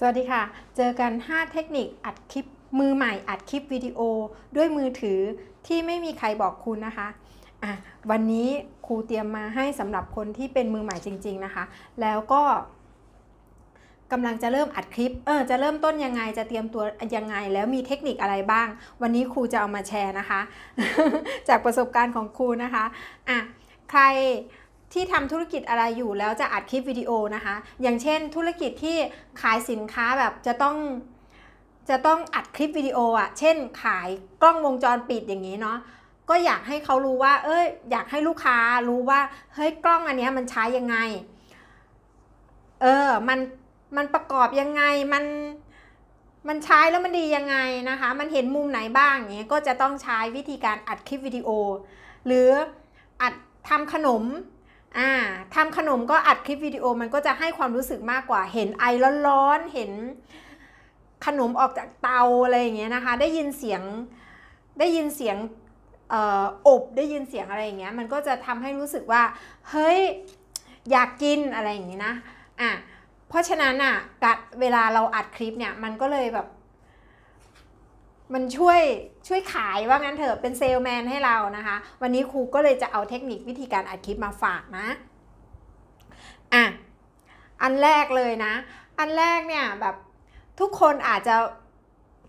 สวัสดีค่ะ เจอกัน 5 เทคนิคอัดคลิปมือใหม่อัดคลิปวิดีโอด้วยมือถือที่ไม่มีใครบอกคุณนะคะอะวันนี้ครูเตรียมมาให้สำหรับคนที่เป็นมือใหม่จริง ๆนะคะ แล้วก็กำลังจะเริ่มอัดคลิป เออ จะเริ่มต้นยังไง จะเตรียมตัวยังไง แล้วมีเทคนิคอะไรบ้าง วันนี้ครูจะเอามาแชร์นะคะ จากประสบการณ์ของครูนะคะ อะ ใคร ที่ทำธุรกิจอะไรอยู่แล้วจะอัดคลิปวิดีโอนะคะ อย่างเช่น ธุรกิจที่ขายสินค้าแบบจะต้องจะต้องอัดคลิปวิดีโออะ เช่น ขายกล้องวงจรปิดอย่างนี้เนาะ ก็อยากให้เขารู้ว่า เอ้ย อยากให้ลูกค้ารู้ว่า เฮ้ย กล้องอันเนี้ยมันใช้ยังไง เออ มัน มันประกอบยังไง มัน มันใช้แล้วมันดียังไงนะคะ มันเห็นมุมไหนบ้างอย่างเงี้ย ก็จะต้องใช้วิธีการอัดคลิปวิดีโอ หรืออัดทำขนม อ่าทำขนมก็อัดคลิปวิดีโอมันก็จะให้ความรู้สึกมากกว่า เห็นไอร้อนๆ เห็นขนมออกจากเตาอะไรอย่างเงี้ยนะคะ ได้ยินเสียง ได้ยินเสียงอบ ได้ยินเสียงอะไรอย่างเงี้ย มันก็จะทำให้รู้สึกว่า เฮ้ย อยากกินอะไรอย่างงี้นะ อะ เพราะฉะนั้นอะกัดเวลาเราอัดคลิปเนี่ย มันก็เลยแบบ มันช่วยช่วยขายว่างั้นเถอะเป็นเซลแมนให้เรานะคะ วันนี้ครูก็เลยจะเอาเทคนิควิธีการอัดคลิปมาฝากนะอะอันแรกเลยนะ อันแรกเนี่ยแบบทุกคนอาจจะ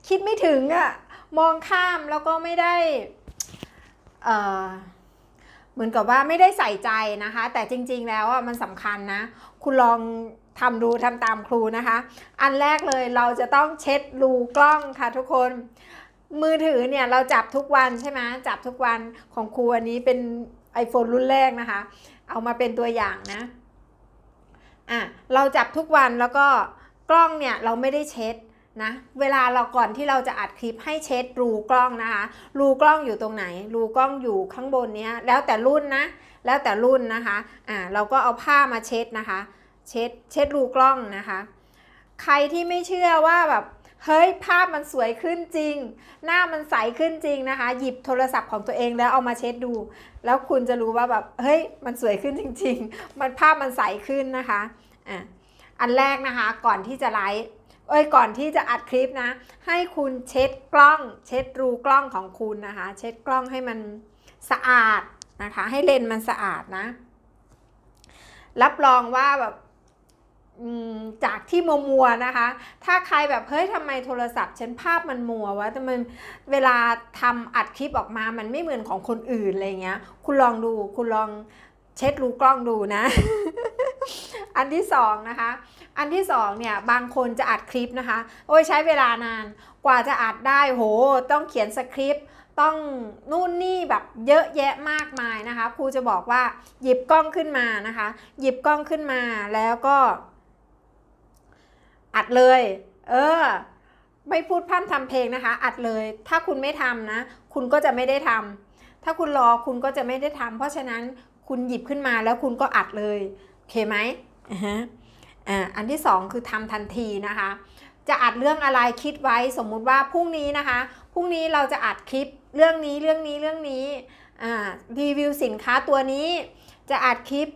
คิดไม่ถึงอะมองข้ามแล้วก็ไม่ได้เอ่อเหมือนกับว่าไม่ได้ใส่ใจนะคะ แต่จริงๆแล้วอะมันสำคัญนะ คุณลอง ทำดูทำตามครูนะคะ อันแรกเลยเราจะต้องเช็ดรูกล้องค่ะทุกคน มือถือเนี่ยเราจับทุกวันใช่ไหมจับทุกวันของครูอันนี้เป็น iPhone รุ่นแรกนะคะ เอามาเป็นตัวอย่างนะอะเราจับทุกวันแล้วก็กล้องเนี่ยเราไม่ได้เช็ดนะเวลาเราก่อนที่เราจะอัดคลิปให้เช็ดรูกล้องนะคะ รูกล้องอยู่ตรงไหน รูกล้องอยู่ข้างบนเนี้ยแล้วแต่รุ่นนะ แล้วแต่รุ่นนะคะอ่าเราก็เอาผ้ามาเช็ดนะคะ เช็ดเช็ดรูกล้องนะคะ ใครที่ไม่เชื่อว่าแบบเฮ้ยภาพมันสวยขึ้นจริง หน้ามันใสขึ้นจริงนะคะ หยิบโทรศัพท์ของตัวเองแล้วเอามาเช็ดดู แล้วคุณจะรู้ว่าแบบเฮ้ยมันสวยขึ้นจริง ๆ มันภาพมันใสขึ้นนะคะอะอันแรกนะคะก่อนที่จะไลฟ์เอ้ยก่อนที่จะอัดคลิปนะ ให้คุณเช็ดกล้อง เช็ดรูกล้องของคุณนะคะ เช็ดกล้องให้มันสะอาดนะคะ ให้เลนส์มันสะอาดนะ รับรองว่าแบบ จากที่มัวมัวๆนะคะ ถ้าใครแบบเฮ้ยทำไมโทรศัพท์ฉันภาพมันมัววะแต่มันเวลาทำอัดคลิปออกมามันไม่เหมือนของคนอื่นอะไรเงี้ย คุณลองดูคุณลองเช็ดรูกล้องดูนะ อันที่สองนะคะ อันที่สองเนี่ยบางคนจะอัดคลิปนะคะ โอ้ยใช้เวลานานกว่าจะอัดได้โห ต้องเขียนสคริปต์ต้องนู่นนี่แบบเยอะแยะมากมายนะคะครูจะบอกว่าหยิบกล้องขึ้นมานะคะ หยิบกล้องขึ้นมาแล้วก็ อัดเลย เออ ไม่พูดพร่ำทำเพลงนะคะ อัดเลย ถ้าคุณไม่ทำนะ คุณก็จะไม่ได้ทำถ้าคุณรอคุณก็จะไม่ได้ทำเพราะฉะนั้นคุณหยิบขึ้นมาแล้วคุณก็อัดเลยโอเคไหมอะอันที่สองคือทำทันทีนะคะ จะอัดเรื่องอะไรคิดไว้สมมุติว่าพรุ่งนี้นะคะพรุ่งนี้เราจะอัดคลิปเรื่องนี้เรื่องนี้เรื่องนี้อ่ารีวิวสินค้าตัวนี้ จะอัดคลิป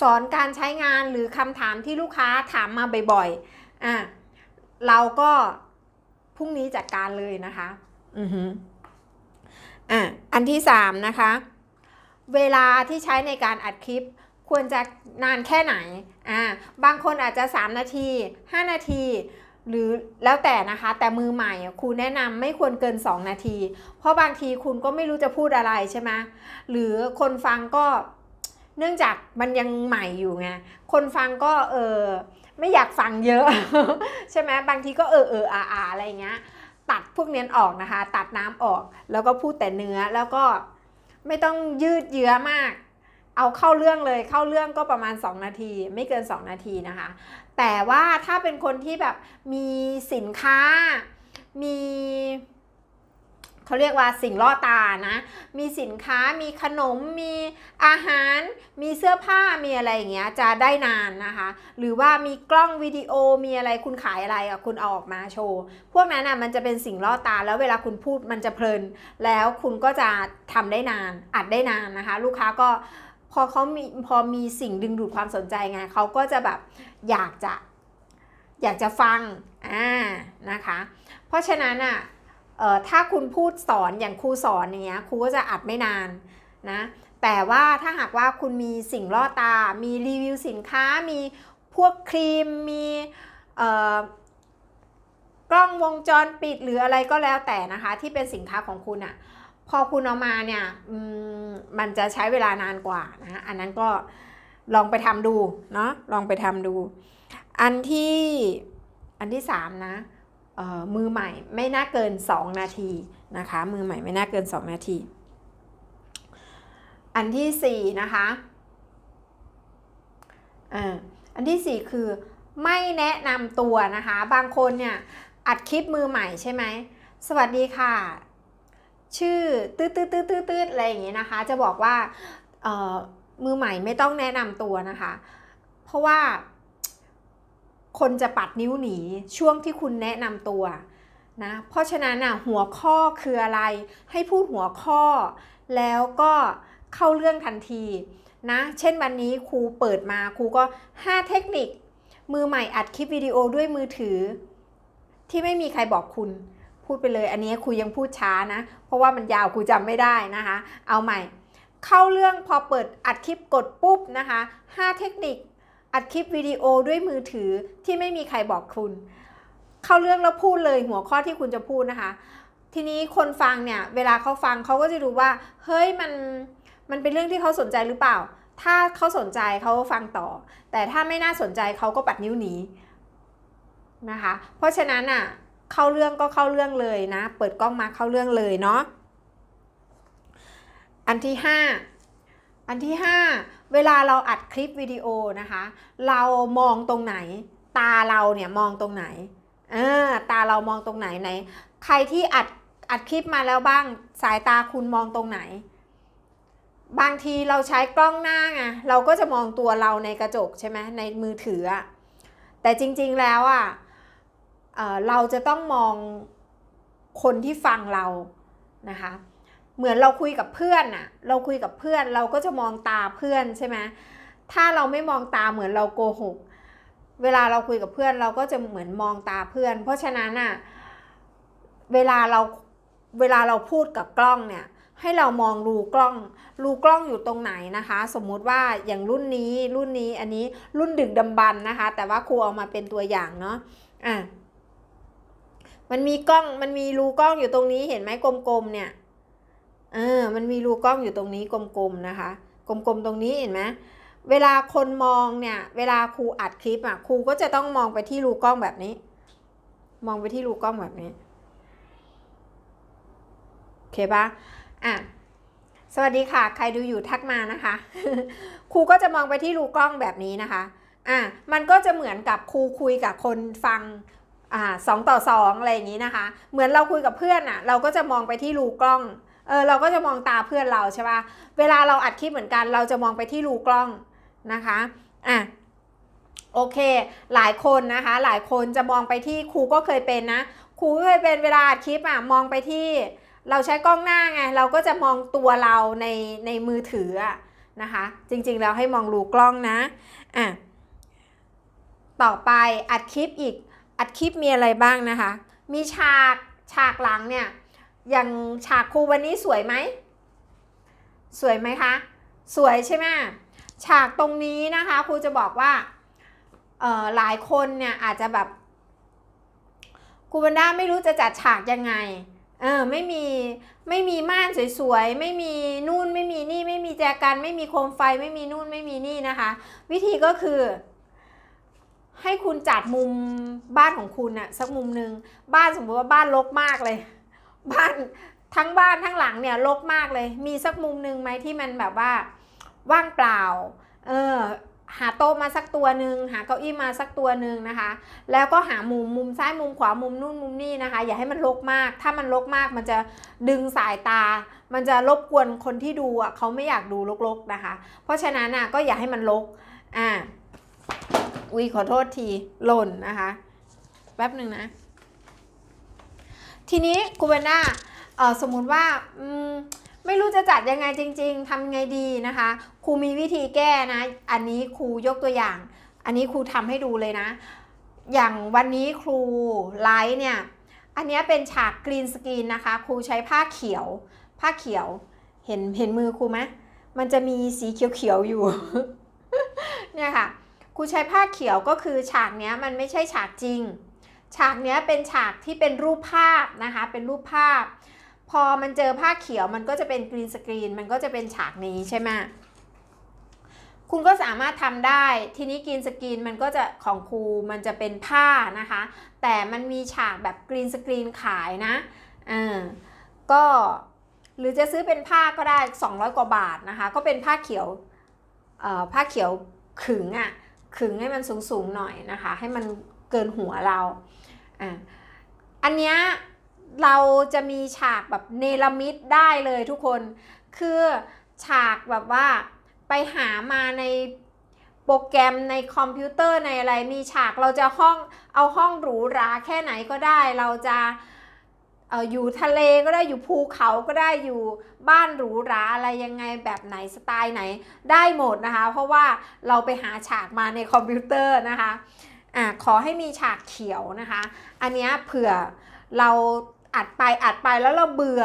สอนการใช้งานหรือคำถามที่ลูกค้าถามมาบ่อยๆ อ่าเราก็พรุ่งนี้จัดการเลยนะคะ อือฮึอ่าอันที่สามนะคะ เวลาที่ใช้ในการอัดคลิปควรจะนานแค่ไหน อ่า บางคนอาจจะ 3 นาที 5 นาที หรือแล้วแต่นะคะ แต่มือใหม่ครูแนะนำไม่ควรเกิน 2 นาที เพราะบางทีคุณก็ไม่รู้จะพูดอะไรใช่ไหมหรือคนฟังก็เนื่องจากมันยังใหม่อยู่ไง คนฟังก็เออ ไม่อยากฟังเยอะ ใช่ไหมบางทีก็เออเอออาอาอะไรเงี้ย ตัดพวกเนี้ยออกนะคะ ตัดน้ำออก แล้วก็พูดแต่เนื้อแล้วก็ไม่ต้องยืดเยื้อมาก เอาเข้าเรื่องเลยเข้าเรื่องก็ประมาณ 2 นาที ไม่เกิน 2 นาทีนะคะ แต่ว่าถ้าเป็นคนที่แบบมีสินค้ามี เขาเรียกว่าสิ่งล่อตานะ มีสินค้ามีขนม มีอาหาร มีเสื้อผ้ามีอะไรอย่างเงี้ยจะได้นานนะคะ หรือว่ามีกล้องวิดีโอมีอะไรคุณขายอะไรอะคุณเอาออกมาโชว์ พวกนั้นอะมันจะเป็นสิ่งล่อตาแล้วเวลาคุณพูดมันจะเพลิน แล้วคุณก็จะทำได้นานอัดได้นานนะคะ ลูกค้าก็พอเขามีพอมีสิ่งดึงดูดความสนใจไงเขาก็จะแบบอยากจะอยากจะฟังอ่านะคะ เพราะฉะนั้นอะ ถ้าคุณพูดสอนอย่างครูสอนอย่างเงี้ยครูก็จะอัดไม่นานนะแต่ว่าถ้าหากว่าคุณมีสิ่งล่อตา มีรีวิวสินค้า มีพวกครีม มีกล้องวงจรปิดหรืออะไรก็แล้วแต่นะคะ ที่เป็นสินค้าของคุณอะ่ะพอคุณเอามาเนี่ยมมันจะใช้เวลานานกว่านะอันนั้นก็ลองไปทำดูเนาะลองไปทำดู อันที่อันที่สามนะ มือใหม่ไม่น่าเกิน 2 นาทีนะคะ มือใหม่ไม่น่าเกิน 2 นาที อันที่สี่นะคะอันที่สี่คือไม่แนะนำตัวนะคะ บางคนเนี่ยอัดคลิปมือใหม่ใช่ไหม สวัสดีค่ะ ชื่อตืดตืดตืดตืดตืดอะไรอย่างงี้นะคะ จะบอกว่ามือใหม่ไม่ต้องแนะนำตัวนะคะ เพราะว่า คนจะปัดนิ้วหนีช่วงที่คุณแนะนำตัวนะเพราะฉะนั้นอะหัวข้อคืออะไร ให้พูดหัวข้อ แล้วก็เข้าเรื่องทันทีนะเช่นวันนี้ครูเปิดมาครูก็ 5 เทคนิค มือใหม่อัดคลิปวิดีโอด้วยมือถือ ที่ไม่มีใครบอกคุณพูดไปเลย อันนี้ครูยังพูดช้านะ เพราะว่ามันยาวครูจำไม่ได้นะคะ เอาใหม่ เข้าเรื่องพอเปิดอัดคลิปกดปุ๊บนะคะ 5 เทคนิค อัดคลิปวิดีโอด้วยมือถือที่ไม่มีใครบอกคุณ เข้าเรื่องแล้วพูดเลยหัวข้อที่คุณจะพูดนะคะ ทีนี้คนฟังเนี่ยเวลาเขาฟังเขาก็จะดูว่า เฮ้ยมันมันเป็นเรื่องที่เขาสนใจหรือเปล่า ถ้าเขาสนใจเขาฟังต่อ แต่ถ้าไม่น่าสนใจเขาก็ปัดนิ้วหนีนะคะ เพราะฉะนั้นอะเข้าเรื่องก็เข้าเรื่องเลยนะ เปิดกล้องมาเข้าเรื่องเลยเนาะอันที่ห้าอันที่ห้า เวลาเราอัดคลิปวิดีโอนะคะ เรามองตรงไหน ตาเราเนี่ยมองตรงไหนเออตาเรามองตรงไหนไหน ใครที่อัดอัดคลิปมาแล้วบ้างสายตาคุณมองตรงไหน บางทีเราใช้กล้องหน้าไงเราก็จะมองตัวเราในกระจกใช่ไหมในมือถืออะแต่จริงๆแล้วอะเออเราจะต้องมองคนที่ฟังเรานะคะ เหมือนเราคุยกับเพื่อนน่ะเราคุยกับเพื่อนเราก็จะมองตาเพื่อนใช่ไหมถ้าเราไม่มองตาเหมือนเราโกหก เวลาเราคุยกับเพื่อนเราก็จะเหมือนมองตาเพื่อน เพราะฉะนั้นน่ะเวลาเราเวลาเราพูดกับกล้องเนี่ยให้เรามองรูกล้อง รูกล้องอยู่ตรงไหนนะคะ สมมุติว่าอย่างรุ่นนี้รุ่นนี้อันนี้รุ่นดึกดำบรรพ์นะคะ แต่ว่าครูเอามาเป็นตัวอย่างเนาะอะมันมีกล้องมันมีรูกล้องอยู่ตรงนี้เห็นไหมกลมๆเนี่ย เออมันมีรูกล้องอยู่ตรงนี้กลมๆนะคะ กลมๆตรงนี้เห็นไหมเวลาคนมองเนี่ยเวลาครูอัดคลิปอะครูก็จะต้องมองไปที่รูกล้องแบบนี้ มองไปที่รูกล้องแบบนี้โอเคปะอะสวัสดีค่ะ ใครดูอยู่ทักมานะคะ ครูก็จะมองไปที่รูกล้องแบบนี้นะคะอะมันก็จะเหมือนกับครูคุยกับคนฟังอ่าสองต่อสองอะไรอย่างนี้นะคะ เหมือนเราคุยกับเพื่อนอะ เราก็จะมองไปที่รูกล้อง เออเราก็จะมองตาเพื่อนเราใช่ปะเวลาเราอัดคลิปเหมือนกัน เราจะมองไปที่รูกล้องนะคะอะโอเค หลายคนนะคะ หลายคนจะมองไปที่ครูก็เคยเป็นนะครูก็เคยเป็นเวลาอัดคลิปอะมองไปที่เราใช้กล้องหน้าไงเราก็จะมองตัวเราในในมือถืออะนะคะ จริงๆแล้วให้มองรูกล้องนะอะต่อไปอัดคลิปอีกอัดคลิปมีอะไรบ้างนะคะ มีฉากฉากหลังเนี่ย อย่างฉากครูวันนี้สวยไหม สวยไหมคะ สวยใช่ไหมฉากตรงนี้นะคะครูจะบอกว่าเออหลายคนเนี่ยอาจจะแบบครูบันด้าไม่รู้จะจัดฉากยังไงเออไม่มีไม่มีม่านสวยๆ ไม่มีนู่นไม่มีนี่ ไม่มีแจกันไม่มีโคมไฟไม่มีนู่นไม่มีนี่นะคะ วิธีก็คือ ให้คุณจัดมุมบ้านของคุณอะสักมุมหนึ่งบ้านสมมติว่าบ้านรกมากเลย บ้านทั้งบ้านทั้งหลังเนี่ยรกมากเลย มีสักมุมหนึ่งไหมที่มันแบบว่าว่างเปล่า เออหาโต๊ะมาสักตัวหนึ่งหาเก้าอี้มาสักตัวหนึ่งนะคะ แล้วก็หามุมมุมซ้ายมุมขวามุมนู่นมุมนี่นะคะ อย่าให้มันรกมาก ถ้ามันรกมากมันจะดึงสายตา มันจะรบกวนคนที่ดูอะเขาไม่อยากดูรกๆนะคะ เพราะฉะนั้นอะก็อย่าให้มันรกอ่าอุ้ยขอโทษทีหล่นนะคะ แป๊บหนึ่งนะ ทีนี้กูเบนด้าสมมุติว่าไม่รู้จะจัดยังไงจริง ๆทำไงดีนะคะครูมีวิธีแก้นะ อันนี้ครูยกตัวอย่าง อันนี้ครูทำให้ดูเลยนะ อย่างวันนี้ครูไลฟ์เนี่ย อันนี้เป็นฉากกรีนสกรีนนะคะ ครูใช้ผ้าเขียว ผ้าเขียว เห็นเห็นมือครูไหมมันจะมีสีเขียวๆอยู่ เนี่ยค่ะ ครูใช้ผ้าเขียวก็คือฉากเนี้ยมันไม่ใช่ฉากจริง ฉากเนี้ยเป็นฉากที่เป็นรูปภาพนะคะ เป็นรูปภาพ พอมันเจอผ้าเขียวมันก็จะเป็นกรีนสกรีน มันก็จะเป็นฉากนี้ใช่ไหมคุณก็สามารถทำได้ ทีนี้กรีนสกรีนมันก็จะของครูมันจะเป็นผ้านะคะ แต่มันมีฉากแบบกรีนสกรีนขายนะอ่าก็หรือจะซื้อเป็นผ้าก็ได้ 200 กว่าบาทนะคะ ก็เป็นผ้าเขียวเอ่อผ้าเขียวขึงอะ่ะขึงให้มันสูงๆหน่อยนะคะ ให้มันเกินหัวเรา อ่าอันเนี้ยเราจะมีฉากแบบเนรมิตได้เลยทุกคน คือฉากแบบว่าไปหามาในโปรแกรมในคอมพิวเตอร์ในอะไรมีฉากเราจะห้องเอาห้องหรูหราแค่ไหนก็ได้ เราจะเอออยู่ทะเลก็ได้อยู่ภูเขาก็ได้อยู่บ้านหรูหราอะไรยังไงแบบไหนสไตล์ไหนได้หมดนะคะ เพราะว่าเราไปหาฉากมาในคอมพิวเตอร์นะคะ อะขอให้มีฉากเขียวนะคะ อันนี้เผื่อเราอัดไปอัดไปแล้วเราเบื่อ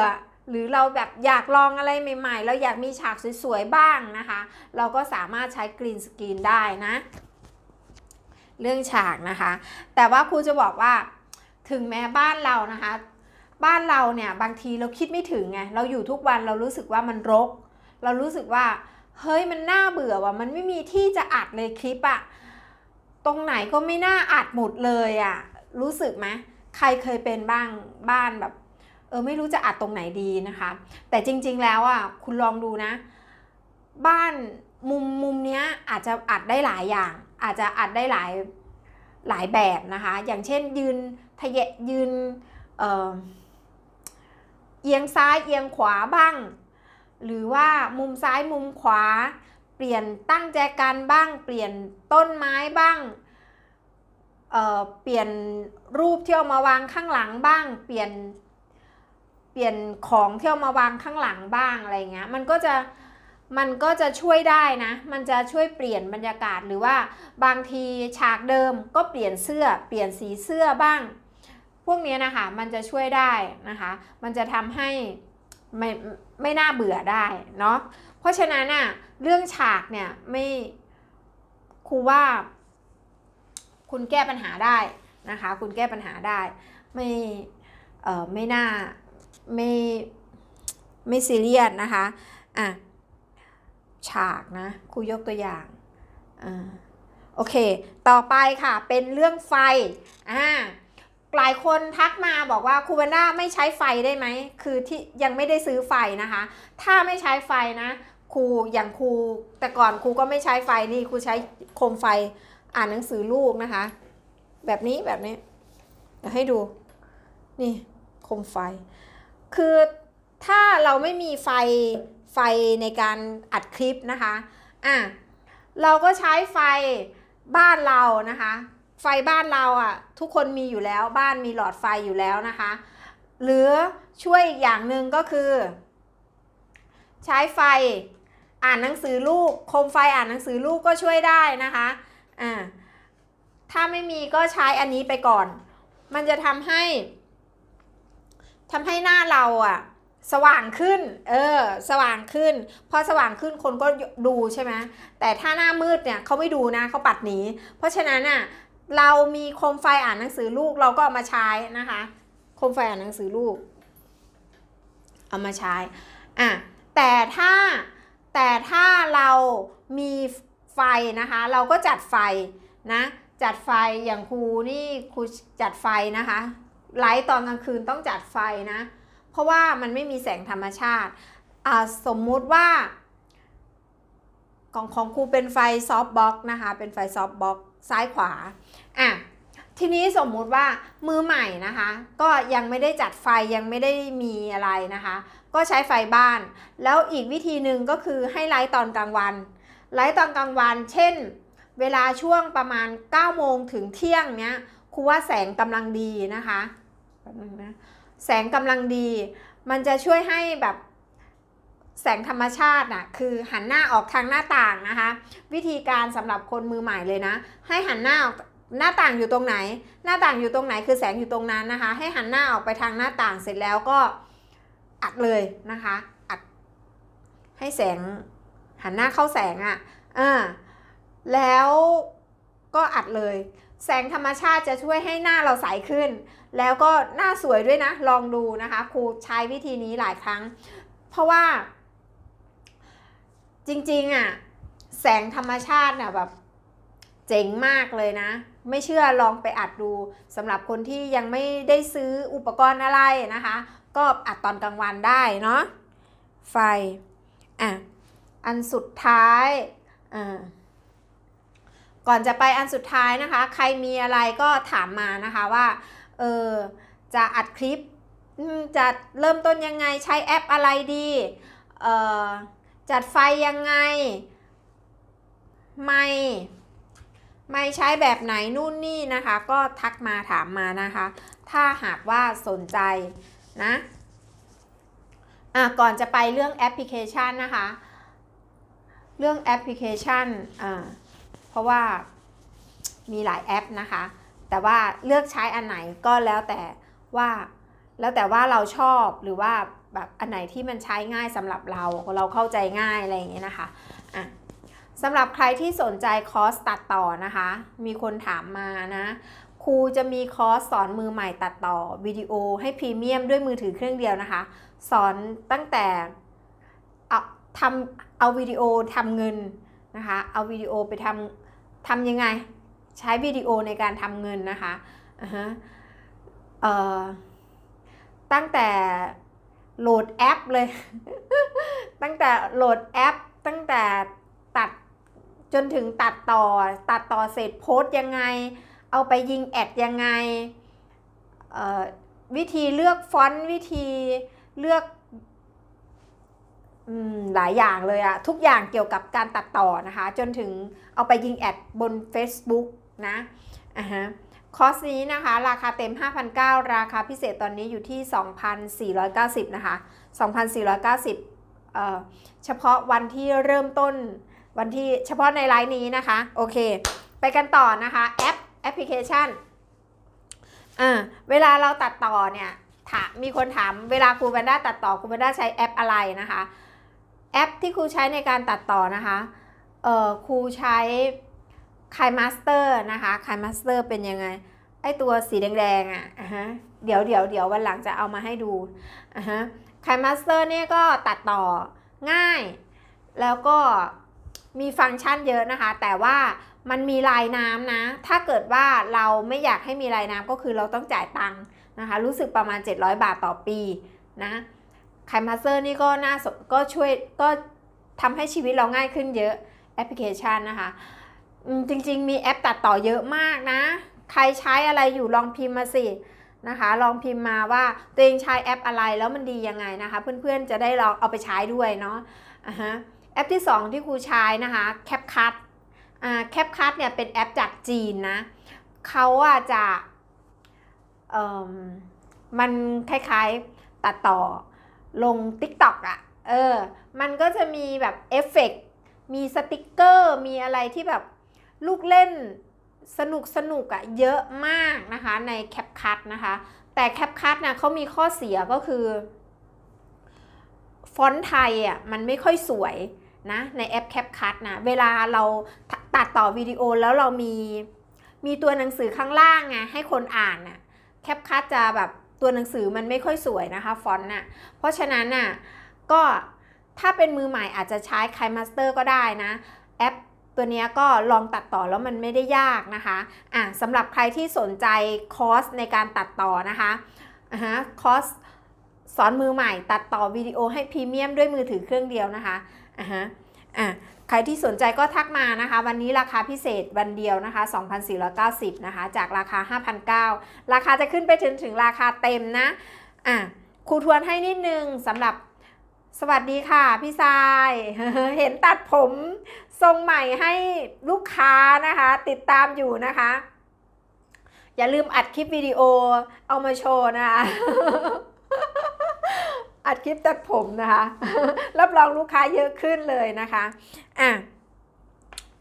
หรือเราแบบอยากลองอะไรใหม่ๆ เราอยากมีฉากสวยๆบ้างนะคะ เราก็สามารถใช้กรีนสกรีนได้นะ เรื่องฉากนะคะ แต่ว่าครูจะบอกว่าถึงแม้บ้านเรานะคะ บ้านเราเนี่ยบางทีเราคิดไม่ถึงไงเราอยู่ทุกวันเรารู้สึกว่ามันรก เรารู้สึกว่าเฮ้ยมันน่าเบื่อว่ะมันไม่มีที่จะอัดเลยคลิปอะ ตรงไหนก็ไม่น่าอัดหมดเลยอะรู้สึกไหมใครเคยเป็นบ้างบ้านแบบ เออไม่รู้จะอัดตรงไหนดีนะคะ แต่จริงๆแล้วอะคุณลองดูนะ บ้านมุมมุมเนี้ยอาจจะอัดได้หลายอย่าง อาจจะอัดได้หลายหลายแบบนะคะ อย่างเช่นยืนทะเยยืนเออเอียงซ้ายเอียงขวาบ้าง หรือว่ามุมซ้ายมุมขวา ปลี่ยนตั้งแจกันบ้าง เปลี่ยนต้นไม้บ้างเเปลี่ยนรูปที่เอามาวางข้างหลังบ้าง เปลี่ยนเปลี่ยนของที่เอามาวางข้างหลังบ้างอะไรเงี้ย มันก็จะมันก็จะช่วยได้นะ มันจะช่วยเปลี่ยนบรรยากาศหรือว่าบางทีฉากเดิมก็เปลี่ยนเสื้อ เปลี่ยนสีเสื้อบ้าง พวกนี้นะคะมันจะช่วยได้นะคะ มันจะทำให้ไม่ไม่น่าเบื่อได้เนาะ เพราะฉะนั้นน่ะเรื่องฉากเนี่ยไม่ครูว่า คุณแก้ปัญหาได้นะคะ คุณแก้ปัญหาได้ ไม่เออไม่น่าไม่ไม่ซีเรียสนะคะอะฉากนะครูยกตัวอย่างอ่าโอเค ต่อไปค่ะเป็นเรื่องไฟอ่าหลายคนทักมาบอกว่าครูบันดาไม่ใช้ไฟได้ไหม คือที่ยังไม่ได้ซื้อไฟนะคะ ถ้าไม่ใช้ไฟนะ ครูอย่างครูแต่ก่อนครูก็ไม่ใช้ไฟนี่ครูใช้โคมไฟอ่านหนังสือลูกนะคะ แบบนี้แบบนี้เดี๋ยวให้ดู นี่โคมไฟ คือถ้าเราไม่มีไฟไฟในการอัดคลิปนะคะอะเราก็ใช้ไฟบ้านเรานะคะ ไฟบ้านเราอะทุกคนมีอยู่แล้วบ้านมีหลอดไฟอยู่แล้วนะคะ หรือช่วยอีกอย่างหนึ่งก็คือ ใช้ไฟ อ่านหนังสือลูกโคมไฟอ่านหนังสือลูกก็ช่วยได้นะคะอ่าถ้าไม่มีก็ใช้อันนี้ไปก่อน มันจะทำให้ทำให้หน้าเราอะสว่างขึ้น เออ สว่างขึ้น พอสว่างขึ้นคนก็ดูใช่ไหมแต่ถ้าหน้ามืดเนี่ยเขาไม่ดูนะเขาปัดหนี เพราะฉะนั้นอะเรามีโคมไฟอ่านหนังสือลูกเราก็เอามาใช้นะคะ โคมไฟอ่านหนังสือลูก เอามาใช้ อะ แต่ถ้า แต่ถ้าเรามีไฟนะคะ เราก็จัดไฟนะ จัดไฟอย่างครูนี่ครูจัดไฟนะคะ ไลฟ์ตอนกลางคืนต้องจัดไฟนะ เพราะว่ามันไม่มีแสงธรรมชาติ สมมุติว่า ของของครูเป็นไฟซอฟบ็อกนะคะ เป็นไฟซอฟบ็อกซ้ายขวา อะทีนี้สมมุติว่ามือใหม่นะคะ ก็ยังไม่ได้จัดไฟยังไม่ได้มีอะไรนะคะ ก็ใช้ไฟบ้าน แล้วอีกวิธีหนึ่งก็คือให้ไลฟ์ตอนกลางวัน ไลฟ์ตอนกลางวัน เช่น เวลาช่วงประมาณ 9 โมงถึงเที่ยงเนี้ยครูว่าแสงกำลังดีนะคะแป๊บนึงนะแสงกำลังดี มันจะช่วยให้แบบแสงธรรมชาติน่ะคือหันหน้าออกทางหน้าต่างนะคะ วิธีการสำหรับคนมือใหม่เลยนะ ให้หันหน้าออกหน้าต่างอยู่ตรงไหน หน้าต่างอยู่ตรงไหนคือแสงอยู่ตรงนั้นนะคะ ให้หันหน้าออกไปทางหน้าต่างเสร็จแล้วก็ อัดเลยนะคะ อัดให้แสงหันหน้าเข้าแสงอะ่ะอ่าแล้วก็อัดเลย แสงธรรมชาติจะช่วยให้หน้าเราใสขึ้น แล้วก็หน้าสวยด้วยนะ ลองดูนะคะครูใช้วิธีนี้หลายครั้ง เพราะว่า จริงๆอะแสงธรรมชาติน่ะแบบเจ๋งมากเลยนะ ไม่เชื่อลองไปอัดดูสำหรับคนที่ยังไม่ได้ซื้ออุปกรณ์อะไรนะคะ ก็อัดตอนกลางวันได้เนาะไฟอะอันสุดท้ายอ่าก่อนจะไปอันสุดท้ายนะคะ ใครมีอะไรก็ถามมานะคะว่าเออจะอัดคลิปจะเริ่มต้นยังไงใช้แอปอะไรดีเออจัดไฟยังไง ไม่ไม่ใช้แบบไหนนู่นนี่นะคะ ก็ทักมาถามมานะคะ ถ้าหากว่าสนใจ นะอะก่อนจะไปเรื่องแอปพลิเคชันนะคะ เรื่องแอปพลิเคชันอ่าเพราะว่ามีหลายแอปนะคะ แต่ว่าเลือกใช้อันไหนก็แล้วแต่ว่าแล้วแต่ว่าเราชอบหรือว่าแบบอันไหนที่มันใช้ง่ายสำหรับเราเราเข้าใจง่ายอะไรอย่างเงี้ยนะคะอะสำหรับใครที่สนใจคอร์สตัดต่อนะคะ มีคนถามมานะ ครูจะมีคอร์สสอนมือใหม่ตัดต่อวิดีโอให้พรีเมียมด้วยมือถือเครื่องเดียวนะคะ สอนตั้งแต่เอาทำเอาวิดีโอทำเงินนะคะ เอาวิดีโอไปทำทำยังไง ใช้วิดีโอในการทำเงินนะคะอ่าฮะตั้งแต่โหลดแอปเลย ตั้งแต่โหลดแอป ตั้งแต่ตัดจนถึงตัดต่อ ตัดต่อเสร็จโพสต์ยังไง เอาไปยิงแอดยังไง วิธีเลือกฟอนต์วิธีเลือกอหลายอย่างเลยอะทุกอย่างเกี่ยวกับการตัดต่อนะคะ จนถึงเอาไปยิงแอดบน Facebook นะอ่าฮะคอร์สนี้นะคะ ราคาเต็ม 5,900 ราคาพิเศษตอนนี้อยู่ที่ 2,490 นะคะ 2,490เอ่อเฉพาะวันที่เริ่มต้นวันที่เฉพาะในไลน์นี้นะคะ โอเค ไปกันต่อนะคะ แอป แอปพลิเคชันอ่าเวลาเราตัดต่อเนี่ยถามมีคนถามเวลาครูแบนด้าตัดต่อครูแบนด้าใช้แอปอะไรนะคะ แอปที่ครูใช้ในการตัดต่อนะคะเอ่อครูใช้คายมาสเตอร์นะคะคายมาสเตอร์เป็นยังไง ไอตัวสีแดงๆอะอะฮะเดี๋ยวเดี๋ยวเดี๋ยววันหลังจะเอามาให้ดูอะฮะคายมาสเตอร์เนี่ยก็ตัดต่อง่าย แล้วก็มีฟังก์ชันเยอะนะคะ แต่ว่า มันมีลายน้ำนะ ถ้าเกิดว่าเราไม่อยากให้มีลายน้ำก็คือเราต้องจ่ายตังค์นะคะ รู้สึกประมาณ 700 บาทต่อปีนะคมาเตอร์นี่ก็น่าสนก็ช่วยก็ทำให้ชีวิตเราง่ายขึ้นเยอะแอปพลิเคชันนะคะ จริงๆ มีแอปตัดต่อเยอะมากนะ ใครใช้อะไรอยู่ลองพิมพ์มาสินะคะ ลองพิมพ์มาว่าตัวเองใช้แอปอะไรแล้วมันดียังไงนะคะ เพื่อนๆจะได้ลองเอาไปใช้ด้วยเนาะอะฮะแอปที่ 2 ที่ครูใช้นะคะแคปคัทอ่า แคปคัทเนี่ยเป็นแอปจากจีนนะเขาอะจะเออมันคล้ายๆตัดต่อลง TikTok อะเออ มันก็จะมีแบบเอฟเฟกต์มีสติกเกอร์ มีอะไรที่แบบลูกเล่นสนุกสนุกอะเยอะมากนะคะในแคปคัทนะคะ แต่แคปคัทนะเขามีข้อเสียก็คือ ฟอนต์ไทยอะมันไม่ค่อยสวยนะในแอปแคปคัทนะเวลาเรา ตัดต่อวิดีโอแล้วเรามีมีตัวหนังสือข้างล่างไงให้คนอ่านน่ะแคปคัทจะแบบตัวหนังสือมันไม่ค่อยสวยนะคะฟอนต์น่ะเพราะฉะนั้นน่ะก็ถ้าเป็นมือใหม่อาจจะใช้คายมาสเตอร์ก็ได้นะแอปตัวนี้ก็ลองตัดต่อแล้วมันไม่ได้ยากนะคะอะสำหรับใครที่สนใจคอร์สในการตัดต่อนะคะอะฮะคอร์สสอนมือใหม่ ตัดต่อวิดีโอให้พรีเมียมด้วยมือถือเครื่องเดียวนะคะอะฮะ อะใครที่สนใจก็ทักมานะคะ วันนี้ราคาพิเศษวันเดียวนะคะ 2,490 นะคะ จากราคา 5,900 ราคาจะขึ้นไปถึงถึงราคาเต็มนะอะครูทวนให้นิดนึงสำหรับสวัสดีค่ะพี่ทราย เห็นตัดผมทรงใหม่ให้ลูกค้านะคะ ติดตามอยู่นะคะ อย่าลืมอัดคลิปวิดีโอเอามาโชว์นะคะ อัดคลิปตัดผมนะคะ รับรองลูกค้าเยอะขึ้นเลยนะคะอะ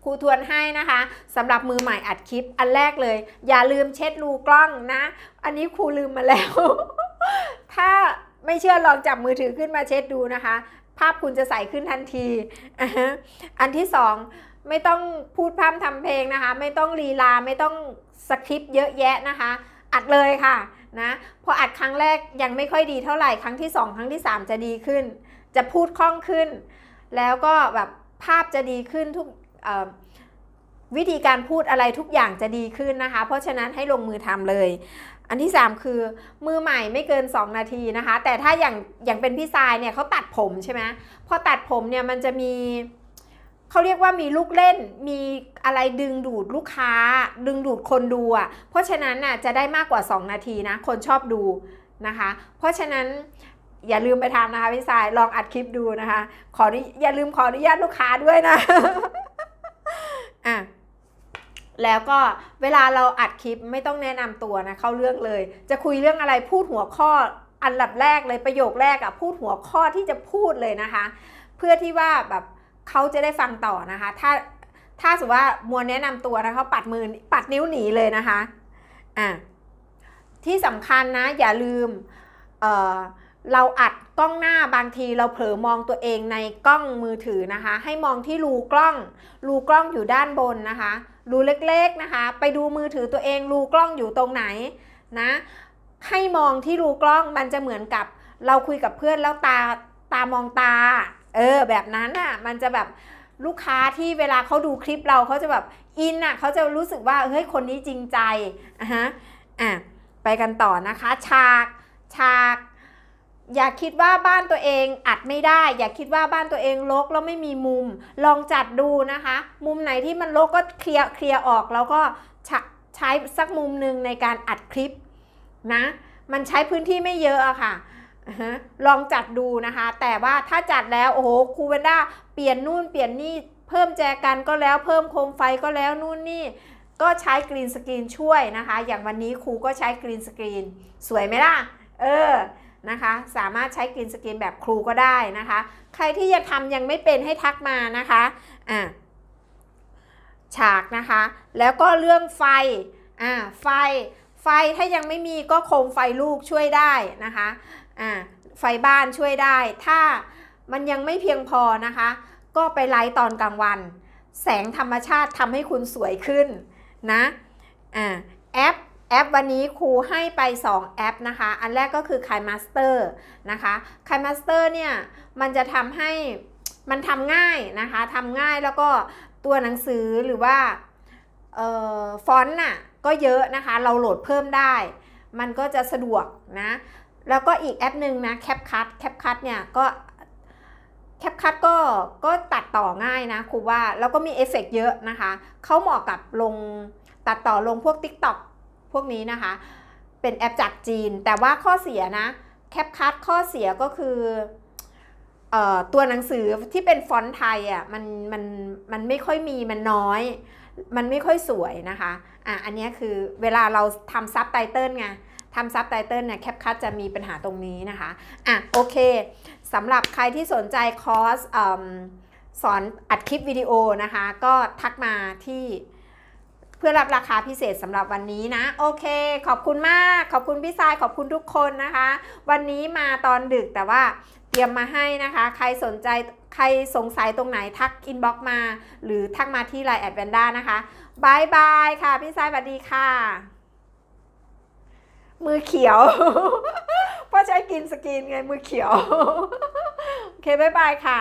ครูทวนให้นะคะสำหรับมือใหม่อัดคลิปอันแรกเลย อย่าลืมเช็ดรูกล้องนะ อันนี้ครูลืมมาแล้ว ถ้าไม่เชื่อลองจับมือถือขึ้นมาเช็ดดูนะคะ ภาพคุณจะใสขึ้นทันที อันที่สองไม่ต้องพูดพร่ำทำเพลงนะคะ ไม่ต้องลีลาไม่ต้องสคริปต์เยอะแยะนะคะ อัดเลยค่ะ นะพออัดครั้งแรกยังไม่ค่อยดีเท่าไหร่ครั้งที่สองครั้งที่สามจะดีขึ้น จะพูดคล่องขึ้น แล้วก็แบบภาพจะดีขึ้นทุกวิธีการพูดอะไรทุกอย่างจะดีขึ้นนะคะ เพราะฉะนั้นให้ลงมือทำเลย อันที่ 3 คือมือใหม่ไม่เกิน 2 นาทีนะคะ แต่ถ้าอย่างอย่างเป็นพี่ทรายเนี่ยเขาตัดผมใช่ไหมพอตัดผมเนี่ยมันจะมี เขาเรียกว่ามีลูกเล่น มีอะไรดึงดูดลูกค้า ดึงดูดคนดูอะ เพราะฉะนั้นน่ะจะได้มากกว่า 2 นาทีนะ คนชอบดูนะคะ เพราะฉะนั้นอย่าลืมไปทำนะคะพี่ทรายลองอัดคลิปดูนะคะ ขออนุอย่าลืมขออนุญาตลูกค้าด้วยนะอะแล้วก็เวลาเราอัดคลิปไม่ต้องแนะนำตัวนะเข้าเรื่องเลย จะคุยเรื่องอะไรพูดหัวข้ออันดับแรกเลยประโยคแรกอะพูดหัวข้อที่จะพูดเลยนะคะ เพื่อที่ว่าแบบ เขาจะได้ฟังต่อนะคะ ถ้าถ้าสมมติว่ามัวแนะนำตัวนะเขาปัดมือปัดนิ้วหนีเลยนะคะอะที่สำคัญนะ อย่าลืมเอ่อเราอัดกล้องหน้าบางทีเราเผลอมองตัวเองในกล้องมือถือนะคะ ให้มองที่รูกล้อง รูกล้องอยู่ด้านบนนะคะรูเล็กๆนะคะ ไปดูมือถือตัวเองรูกล้องอยู่ตรงไหนนะให้มองที่รูกล้องมันจะเหมือนกับเราคุยกับเพื่อนแล้วตาตามองตา เออแบบนั้นอะมันจะแบบลูกค้าที่เวลาเขาดูคลิปเราเขาจะแบบอินอะเขาจะรู้สึกว่าเฮ้ยคนนี้จริงใจอะฮะอะไปกันต่อนะคะฉากฉากอย่าคิดว่าบ้านตัวเองอัดไม่ได้ อย่าคิดว่าบ้านตัวเองรกแล้วไม่มีมุม ลองจัดดูนะคะ มุมไหนที่มันรกก็เคลียร์เคลียร์ออกแล้วก็ใช้ใช้สักมุมหนึ่งในการอัดคลิปนะ มันใช้พื้นที่ไม่เยอะอะค่ะอ่าฮะ ลองจัดดูนะคะ แต่ว่าถ้าจัดแล้วโอ้โหครูเวนด้าเปลี่ยนนู่นเปลี่ยนนี่เพิ่มแจกันก็แล้วเพิ่มโคมไฟก็แล้วนู่นนี่ก็ใช้กรีนสกรีนช่วยนะคะ อย่างวันนี้ครูก็ใช้กรีนสกรีนสวยไหมล่ะ เออนะคะ สามารถใช้กรีนสกรีนแบบครูก็ได้นะคะ ใครที่ยังทำยังไม่เป็นให้ทักมานะคะอะฉากนะคะ แล้วก็เรื่องไฟอ่าไฟไฟถ้ายังไม่มีก็โคมไฟลูกช่วยได้นะคะ อ่าไฟบ้านช่วยได้ ถ้ามันยังไม่เพียงพอนะคะ ก็ไปไลฟ์ตอนกลางวัน แสงธรรมชาติทำให้คุณสวยขึ้นนะอ่าแอปแอปวันนี้ครูให้ไป 2 แอปนะคะ อันแรกก็คือ k ายมาสเตอร์นะคะ k ายมาสเตอร์เนี่ย มันจะทำให้มันทำง่ายนะคะทำง่ายแล้วก็ตัวหนังสือหรือว่าเอ่อฟอนต์น่ะก็เยอะนะคะ เราโหลดเพิ่มได้ มันก็จะสะดวกนะ แล้วก็อีกแอปหนึ่งนะแคปคั t แคปคั t เนี่ยก็แคปคั t ก็ก็ตัดต่อง่ายนะครูว่าแล้วก็มีเอฟเฟกต์เยอะนะคะเขาเหมาะกับลงตัดต่อลงพวก TikTok พวกนี้นะคะ เป็นแอปจากจีน แต่ว่าข้อเสียนะแคปคั t ข้อเสียก็คือออตัวหนังสือที่เป็นฟอนต์ไทยอะมันมันมันไม่ค่อยมีมันน้อย มันไม่ค่อยสวยนะคะอะอันนี้คือเวลาเราทำซับไตเติลไง ทำซับไตเติลเนี่ยแคปคั t จะมีปัญหาตรงนี้นะคะอะโอเคสำหรับใครที่สนใจคอร์สสอนอัดคลิปวิดีโอนะคะ ก็ทักมาที่เพื่อรับราคาพิเศษสำหรับวันนี้นะ โอเค ขอบคุณมาก ขอบคุณพี่ทรายขอบคุณทุกคนนะคะ วันนี้มาตอนดึกแต่ว่าเตรียมมาให้นะคะ ใครสนใจใครสงสัยตรงไหนทักอินบ็อกมา หรือทักมาที่ไลน์แอดแวนด้านะคะบายบายค่ะ พี่ทรายสวัสดีค่ะ มือเขียวเพราะใช้กินสกินไงมือเขียว โอเคบายบายค่ะ